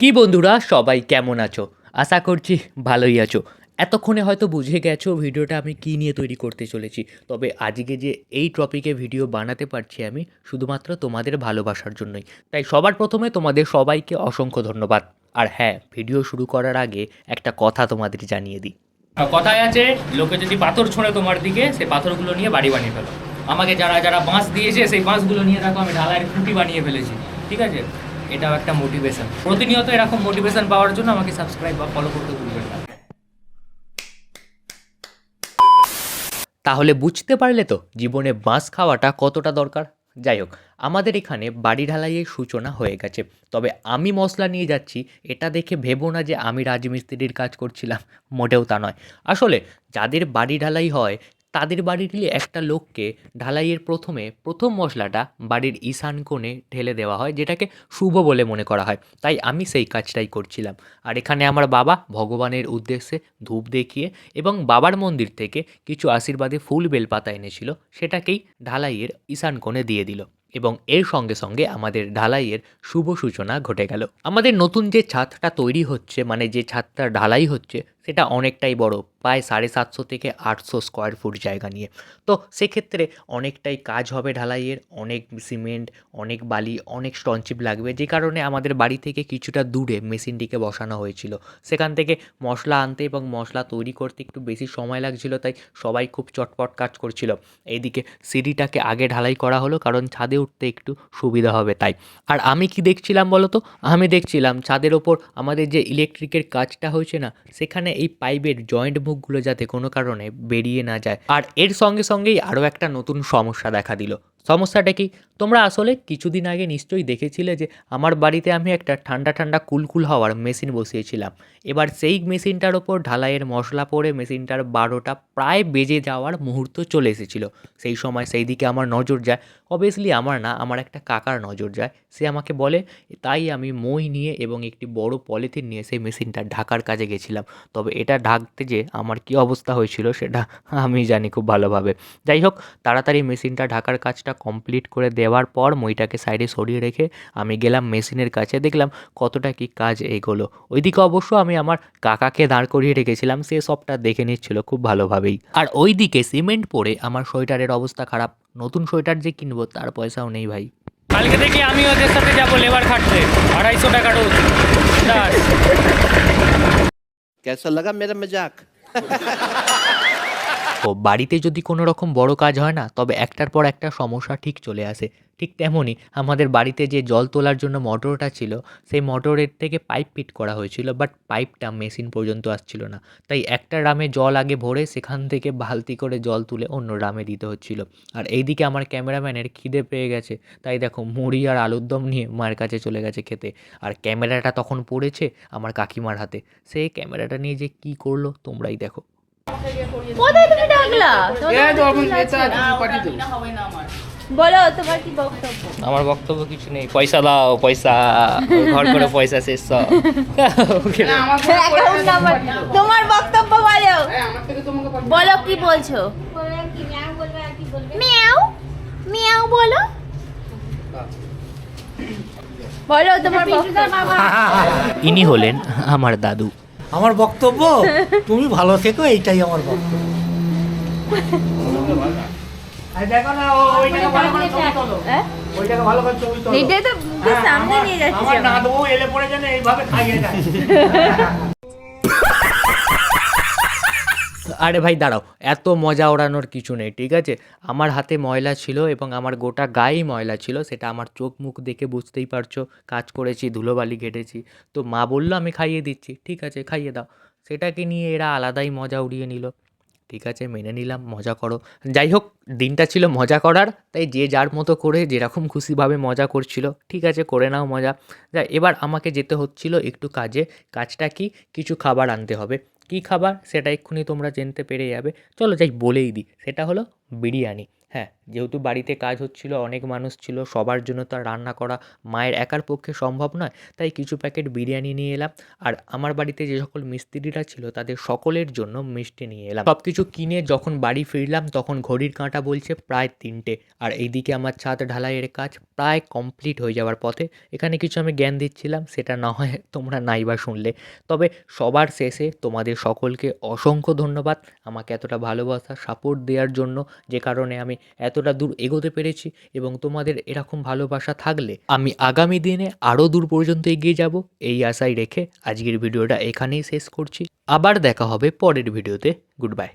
কি বন্ধুরা, সবাই কেমন আছো? আশা করছি ভালোই আছো। এতক্ষণে হয়তো বুঝে গেছো ভিডিওটা আমি কী নিয়ে তৈরি করতে চলেছি। তবে আজকে যে এই টপিকে ভিডিও বানাতে পারছি আমি, শুধুমাত্র তোমাদের ভালোবাসার জন্যই। তাই সবার প্রথমে তোমাদের সবাইকে অসংখ্য ধন্যবাদ। আর হ্যাঁ ভিডিও শুরু করার আগে একটা কথা তোমাদের জানিয়ে দিই। কথায় আছে, লোকে যদি পাথর ছোঁড়ে তোমার দিকে সেই পাথরগুলো নিয়ে বাড়ি বানিয়ে ফেলো। আমাকে যারা যারা বাঁশ দিয়েছে, সেই বাঁশগুলো নিয়ে দেখো, আমি ঢালাইয়ের খুঁটি বানিয়ে ফেলেছি। ঠিক আছে? এটাও একটা মোটিভেশন প্রতিনিয়ত এরকম মোটিভেশন পাওয়ার জন্য আমাকে সাবস্ক্রাইব বা ফলো করতে ভুলবেন না। তাহলে বুঝতে পারলে তো জীবনে বাঁশ খাওয়াটা কতটা দরকার? যাই হোক, আমাদের এখানে বাড়ি ঢালাইয়ের সূচনা হয়ে গেছে। তবে আমি মশলা নিয়ে যাচ্ছি, এটা দেখে ভেবো না যে আমি রাজমিস্ত্রির কাজ করছিলাম। মোটেও তা নয়। আসলে যাদের বাড়ি ঢালাই হয় তাদের বাড়িরই একটা লোককে ঢালাইয়ের প্রথমে প্রথম মশলাটা বাড়ির ঈশান কোণে ঢেলে দেওয়া হয়, যেটাকে শুভ বলে মনে করা হয়। তাই আমি সেই কাজটাই করছিলাম। আর এখানে আমার বাবা ভগবানের উদ্দেশ্যে ধূপ দেখিয়ে এবং বাবার মন্দির থেকে কিছু আশীর্বাদে ফুল বেলপাতা এনেছিল, সেটাকেই ঢালাইয়ের ঈশান কোণে দিয়ে দিল এবং এর সঙ্গে সঙ্গে আমাদের ঢালাইয়ের শুভ সূচনা ঘটে গেল। আমাদের নতুন যে ছাদটা তৈরি হচ্ছে মানে যে ছাদটা ঢালাই হচ্ছে সেটা অনেকটাই বড়, প্রায় সাড়ে সাতশো থেকে আটশো স্কোয়ার ফুট জায়গা নিয়ে। তো সেক্ষেত্রে অনেকটাই কাজ হবে ঢালাইয়ের, অনেক সিমেন্ট, অনেক বালি, অনেক স্টনচিপ লাগবে। যে কারণে আমাদের বাড়ি থেকে কিছুটা দূরে মেশিনটিকে বসানো হয়েছিল। সেখান থেকে মশলা আনতে এবং মশলা তৈরি করতে একটু বেশি সময় লাগছিল, তাই সবাই খুব চটপট কাজ করছিল। এইদিকে সিঁড়িটাকে আগে ঢালাই করা হলো, কারণ ছাদে উঠতে একটু সুবিধা হবে তাই। আর আমি কি দেখছিলাম বলো তো আমি দেখছিলাম ছাদের ওপর আমাদের যে ইলেকট্রিকের কাজটা হয়েছে না, সেখানে এই পাইপের জয়েন্ট মুখগুলো যাতে কোনো কারণে বেরিয়ে না যায়। আর এর সঙ্গে সঙ্গেই আরও একটা নতুন সমস্যা দেখা দিল। সমস্যাটা কি? তোমরা আসলে কিছুদিন আগে নিশ্চয়ই দেখেছিলে যে আমার বাড়িতে আমি একটা ঠান্ডা ঠান্ডা কুলকুল হওয়ার মেশিন বসিয়েছিলাম। এবার সেই মেশিনটার ওপর ঢালাইয়ের মশলা পড়ে মেশিনটার বারোটা প্রায় বেজে যাওয়ার মুহূর্ত চলে এসেছিল। সেই সময় সেই দিকে আমার নজর যায়। অবভিয়াসলি আমার না, আমার একটা কাকার নজর যায়। সে আমাকে বলে, তাই আমি মই নিয়ে এবং একটি বড় পলিথিন নিয়ে সেই মেশিনটা ঢাকার কাজে গেছিলাম। তবে এটা ঢাকতে যে আমার কি অবস্থা হয়েছিল, সেটা আমি জানি খুব ভালোভাবে। যাই হোক, তাড়াতাড়ি মেশিনটা ঢাকার কাজটা কমপ্লিট করে দেওয়ার পর মইটাকে সাইডে সরিয়ে রেখে আমি গেলাম মেশিনের কাছে। দেখলাম কতটা কি কাজ এগোলো। ওইদিকে অবশ্য আমি আমার কাকাকে দাঁড় করিয়ে রেখেছিলাম। সে সবটা দেখে নিচ্ছিল খুব ভালোভাবেই। আর ওইদিকে সিমেন্ট পরে আমার সোয়েটারের অবস্থা খারাপ। নতুন সোয়েটার যে কিনবো তার পয়সাও নেই ভাই কালকে থেকে আমি ওদের সাথে যাবো লেবার খাটতে আড়াইশো টাকা রোজ कैसा लगा मेरा मजाक ও বাড়িতে যদি কোনো রকম বড় কাজ হয় না, তবে একটার পর একটা সমস্যা ঠিক চলে আসে। ঠিক তেমনই আমাদের বাড়িতে যে জল তোলার জন্য মোটরটা ছিল, সেই মোটরের থেকে পাইপ ফিট করা হয়েছিল, বাট পাইপটা মেশিন পর্যন্ত আসছিল না। তাই একটা ড্রামে জল আগে ভরে সেখান থেকে বালতি করে জল তুলে অন্য ড্রামে দিতে হচ্ছিল। আর এইদিকে আমার ক্যামেরাম্যানের খিদে পেয়ে গেছে, তাই দেখো মুড়ি আর আলুর দম নিয়ে মায়ের কাছে চলে গেছে খেতে। আর ক্যামেরাটা তখন পড়েছে আমার কাকিমার হাতে। সে ক্যামেরাটা নিয়ে যে কী করল তোমরাই দেখো। কোথায় তুমি ডাকলা। বলো তোমার কি বক্তব্য? আমার বক্তব্য কিছু নেই। পয়সা দাও পয়সা। ঘর করে পয়সা শেষ সব। অ্যাকাউন্ট নাম্বার তোমার বক্তব্য বলো। বলো কি বলছো? মিয়াও? মিয়াও বলো। বলো তোমার বক্তব্য। ইনি হলেন আমার দাদু। আমার বক্তব্য তুমি ভালো থেকো এইটাই আমার বক্তব্য আর দেখো না, ও- ওইটাকে ভালো করে ছবি তোলো। ওইটাকে ভালো করে ছবি তোলো। এটাই তো সামনে নিয়ে যাচ্ছি আমার আমি। নাতবু এলে পড়ে যেন এইভাবে খাইয়ে দেয়। আরে ভাই দাঁড়াও, এত মজা ওড়ানোর কিছু নেই, ঠিক আছে? আমার হাতে ময়লা ছিল এবং আমার গোটা গায়েই ময়লা ছিল, সেটা আমার চোখ মুখ দেখে বুঝতেই পারছ, কাজ করেছি, ধুলোবালি ঘেটেছি। তো মা বলল, আমি খাইয়ে দিচ্ছি, ঠিক আছে, খাইয়ে দাও। সেটাকে নিয়ে এরা আলাদাই মজা উড়িয়ে নিল। ঠিক আছে, মেনে নিলাম, মজা করো। যাই হোক, দিনটা ছিল মজা করার, তাই যে যার মতো করে, যেরকম খুশিভাবে মজা করছিল, ঠিক আছে, করে নাও মজা। যা এবার আমাকে যেতে হচ্ছিল একটু কাজে, কাজটা কি? কিছু খাবার আনতে হবে। কী খাবার সেটা এক্ষুনি তোমরা জানতে পেরে যাবে। চলো যাই বলেই দিই, সেটা হলো বিরিয়ানি। হ্যাঁ। যেহেতু বাড়িতে কাজ হচ্ছিল, অনেক মানুষ ছিল, সবার জন্য তো আর রান্না করা মায়ের একার পক্ষে সম্ভব নয়, তাই কিছু প্যাকেট বিরিয়ানি নিয়ে এলাম। আর আমার বাড়িতে যে সকল মিস্ত্রিরা ছিল, তাদের সকলের জন্য মিষ্টি নিয়ে এলাম। সব কিছু কিনে যখন বাড়ি ফিরলাম, তখন ঘড়ির কাঁটা বলছে প্রায় তিনটে। আর এইদিকে আমার ছাদ ঢালাইয়ের কাজ প্রায় কমপ্লিট হয়ে যাওয়ার পথে এখানে কিছু আমি জ্ঞান দিচ্ছিলাম, সেটা না হয় তোমরা নাই বা শুনলে। তবে সবার শেষে তোমাদের সকলকে অসংখ্য ধন্যবাদ আমাকে এতটা ভালোবাসা, সাপোর্ট দেওয়ার জন্য, যে কারণে আমি এতটা দূর এগোতে পেরেছি এবং তোমাদের এরকম ভালোবাসা থাকলে আমি আগামী দিনে আরও দূর পর্যন্ত এগিয়ে যাব। এই আশায় রেখে আজকের ভিডিওটা এখানেই শেষ করছি। আবার দেখা হবে পরের ভিডিওতে। Good bye